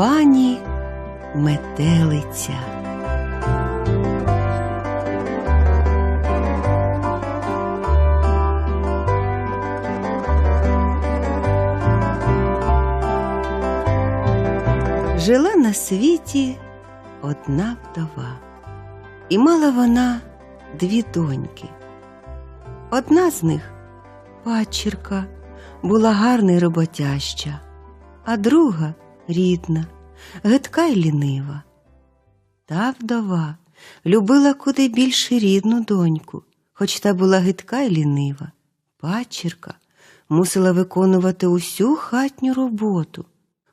пані метелиця. Жила на світі одна вдова, і мала вона дві доньки. Одна з них падчірка, була гарна й роботяща, а друга рідна, гидка й лінива. Та вдова любила куди більше рідну доньку, хоч та була гидка й лінива. Падчірка мусила виконувати усю хатню роботу,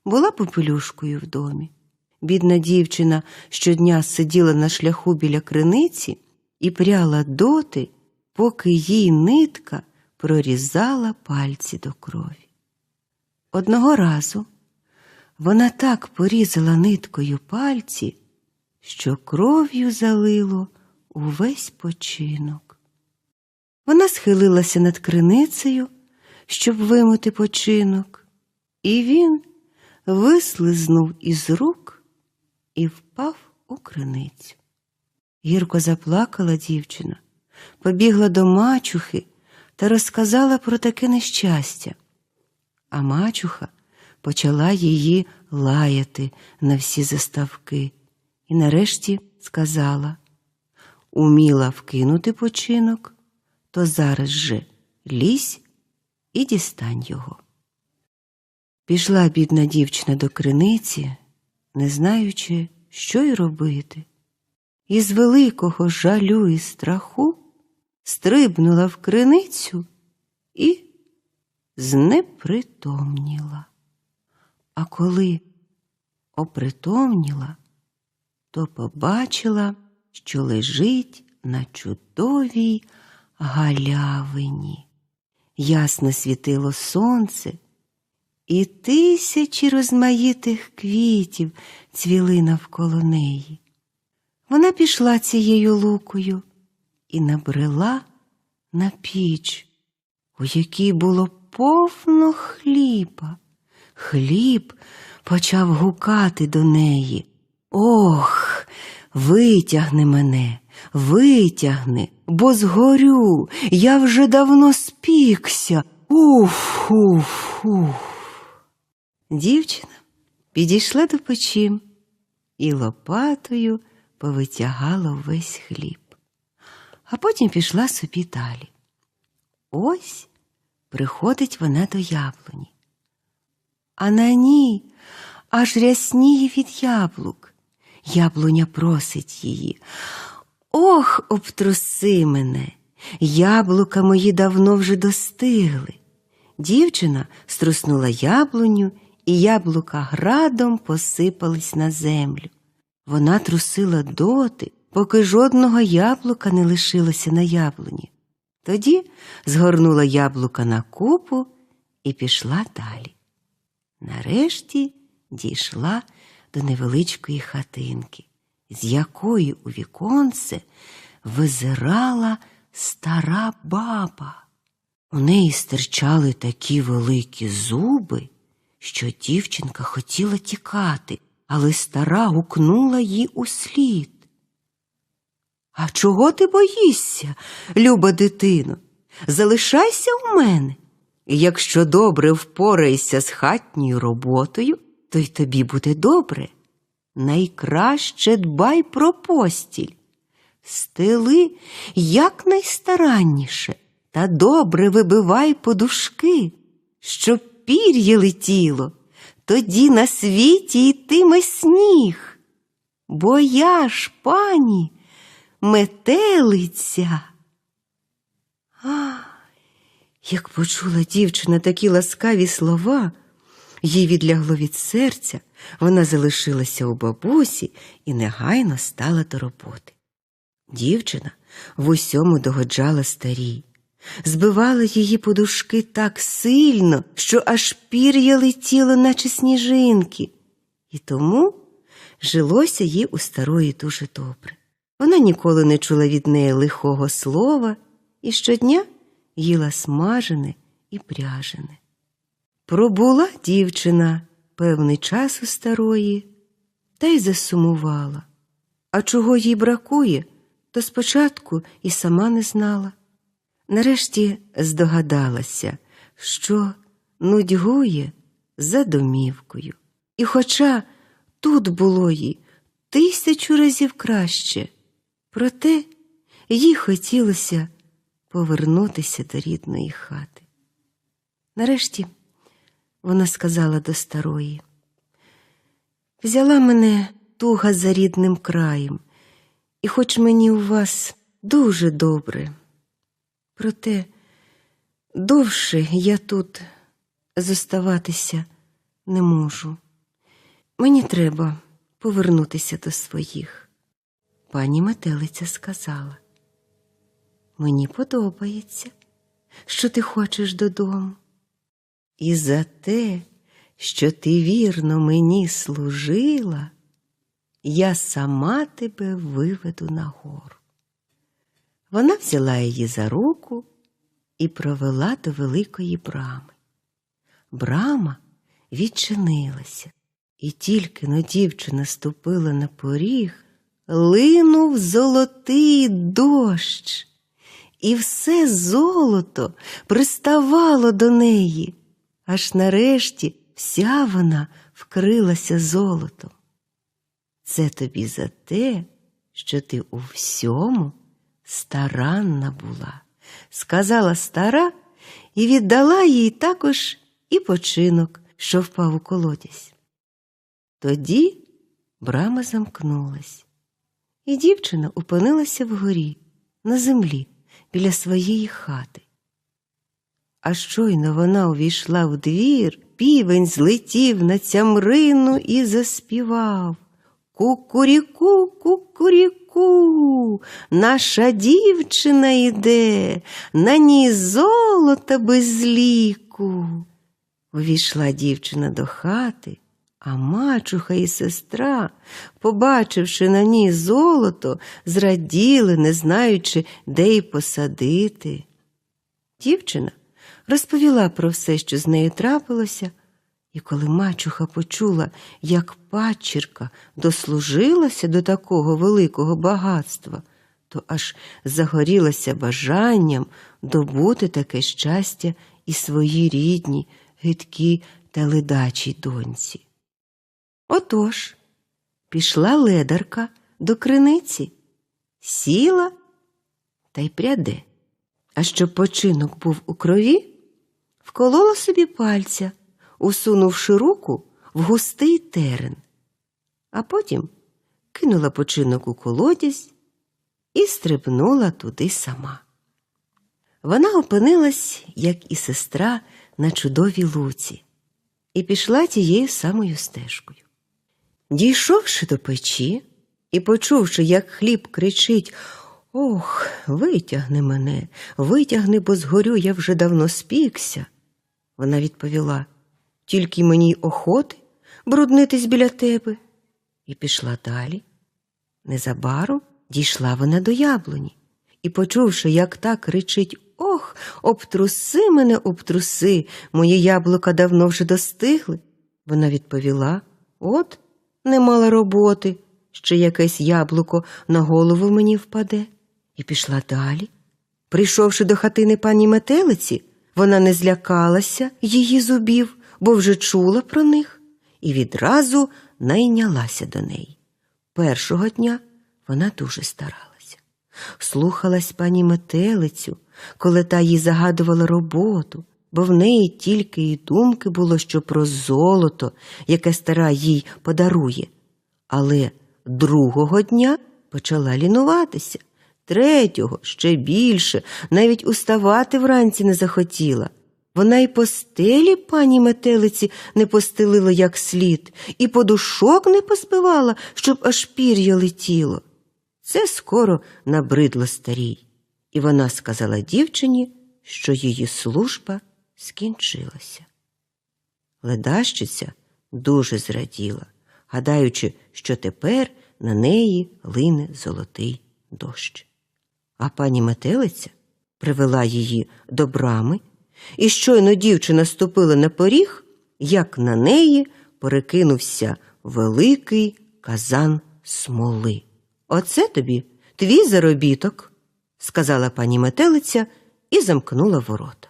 була попелюшкою в домі. Бідна дівчина щодня сиділа на шляху біля криниці і пряла доти, поки їй нитка прорізала пальці до крові. Одного разу вона так порізала ниткою пальці, що кров'ю залило увесь починок. Вона схилилася над криницею, щоб вимити починок, і він вислизнув із рук і впав у криницю. Гірко заплакала дівчина, побігла до мачухи та розказала про таке нещастя. А мачуха почала її лаяти на всі заставки і нарешті сказала уміла вкинути починок, то зараз же лізь і дістань його. Пішла бідна дівчина до криниці, не знаючи, що й робити, і з великого жалю і страху стрибнула в криницю і знепритомніла. А коли опритомніла, то побачила, що лежить на чудовій галявині. Ясно світило сонце, і тисячі розмаїтих квітів цвіли навколо неї. Вона пішла цією лукою і набрела на піч, у якій було повно хліба. Хліб почав гукати до неї. Ох, витягни мене, витягни, бо згорю, я вже давно спікся. Уф, уф, уф. Дівчина підійшла до печі і лопатою повитягала весь хліб, а потім пішла собі далі. Ось приходить вона до яблуні, а на ній аж рясніє від яблук. Яблуня просить її. Ох, обтруси мене, яблука мої давно вже достигли. Дівчина струснула яблуню, і яблука градом посипались на землю. Вона трусила доти, поки жодного яблука не лишилося на яблуні. Тоді згорнула яблука на купу і пішла далі. Нарешті дійшла до невеличкої хатинки, з якої у віконце визирала стара баба. У неї стирчали такі великі зуби, що дівчинка хотіла тікати, але стара гукнула їй услід. А чого ти боїшся, люба дитино? Залишайся у мене. Якщо добре впораєшся з хатньою роботою, то й тобі буде добре. Найкраще дбай про постіль, стели якнайстаранніше та добре вибивай подушки, щоб пір'я летіло, тоді на світі йтиме сніг. Бо я ж, пані, метелиця. А, як почула дівчина такі ласкаві слова, їй відлягло від серця, вона залишилася у бабусі і негайно стала до роботи. Дівчина в усьому догоджала старій, збивала її подушки так сильно, що аж пір'я летіло, наче сніжинки, і тому жилося їй у старої дуже добре. Вона ніколи не чула від неї лихого слова і щодня їла смажене і пряжене. Пробула дівчина певний час у старої та й засумувала. А чого їй бракує, то спочатку і сама не знала. Нарешті здогадалася, що нудьгує за домівкою. І хоча тут було їй тисячу разів краще, проте їй хотілося повернутися до рідної хати. Нарешті вона сказала до старої, взяла мене туга за рідним краєм, і хоч мені у вас дуже добре, проте довше я тут зоставатися не можу. Мені треба повернутися до своїх. Пані метелиця сказала. Мені подобається, що ти хочеш додому. І за те, що ти вірно мені служила, я сама тебе виведу нагору. Вона взяла її за руку і провела до великої брами. Брама відчинилася, і тільки но дівчина ступила на поріг, линув золотий дощ, і все золото приставало до неї, аж нарешті вся вона вкрилася золотом. Це тобі за те, що ти у всьому старанна була, сказала стара і віддала їй також і починок, що впав у колодязь. Тоді брама замкнулась, і дівчина опинилася вгорі, на землі, біля своєї хати. А щойно вона увійшла в двір, півень злетів на цямрину і заспівав. Кукуріку, кукуріку, наша дівчина йде, на ній золота без ліку. Увійшла дівчина до хати, а мачуха і сестра, побачивши на ній золото, зраділи, не знаючи, де й посадити. Дівчина розповіла про все, що з нею трапилося, і коли мачуха почула, як падчірка дослужилася до такого великого багатства, то аж загорілася бажанням добути таке щастя і своїй рідній, гидкій та ледачій доньці. Отож, пішла ледарка до криниці, сіла та й пряде. А щоб починок був у крові, вколола собі пальця, усунувши руку в густий терен, а потім кинула починок у колодязь і стрибнула туди сама. Вона опинилась, як і сестра, на чудовій луці, і пішла тією самою стежкою. Дійшовши до печі і почувши, як хліб кричить Ох, витягни мене, витягни, бо згорю я вже давно спікся. Вона відповіла тільки мені охоти бруднитись біля тебе. І пішла далі. Незабаром дійшла вона до яблуні і, почувши, як так кричить Ох, обтруси мене, обтруси, мої яблука давно вже достигли. Вона відповіла От, не мала роботи, ще якесь яблуко на голову мені впаде, і пішла далі. Прийшовши до хатини пані метелиці, вона не злякалася її зубів, бо вже чула про них, і відразу найнялася до неї. Першого дня вона дуже старалася, слухалась пані метелицю, коли та їй загадувала роботу, бо в неї тільки й думки було, що про золото, яке стара їй подарує. Але другого дня почала лінуватися, третього ще більше, навіть уставати вранці не захотіла. Вона й постелі пані метелиці не постелила як слід, і подушок не поспивала, щоб аж пір'я летіло. Це скоро набридло старій, і вона сказала дівчині, що її служба скінчилася. Ледащиця дуже зраділа, гадаючи, що тепер на неї лине золотий дощ. А пані метелиця привела її до брами, і щойно дівчина ступила на поріг, як на неї перекинувся великий казан смоли. Оце тобі твій заробіток, сказала пані метелиця і замкнула ворота.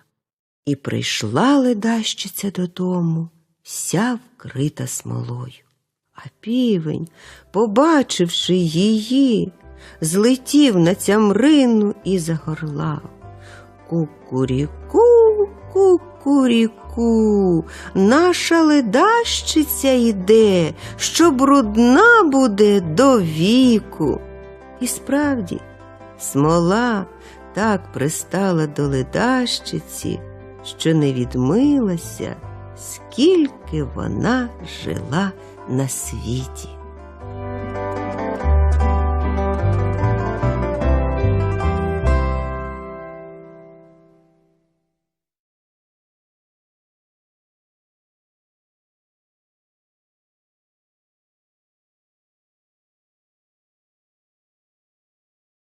І прийшла ледащиця додому, вся вкрита смолою. А півень, побачивши її, злетів на цямрину і загорлав. Кукуріку, кукуріку, наша ледащиця йде, що брудна буде до віку. І справді, смола так пристала до ледащиці, що не відмилася, скільки вона жила на світі.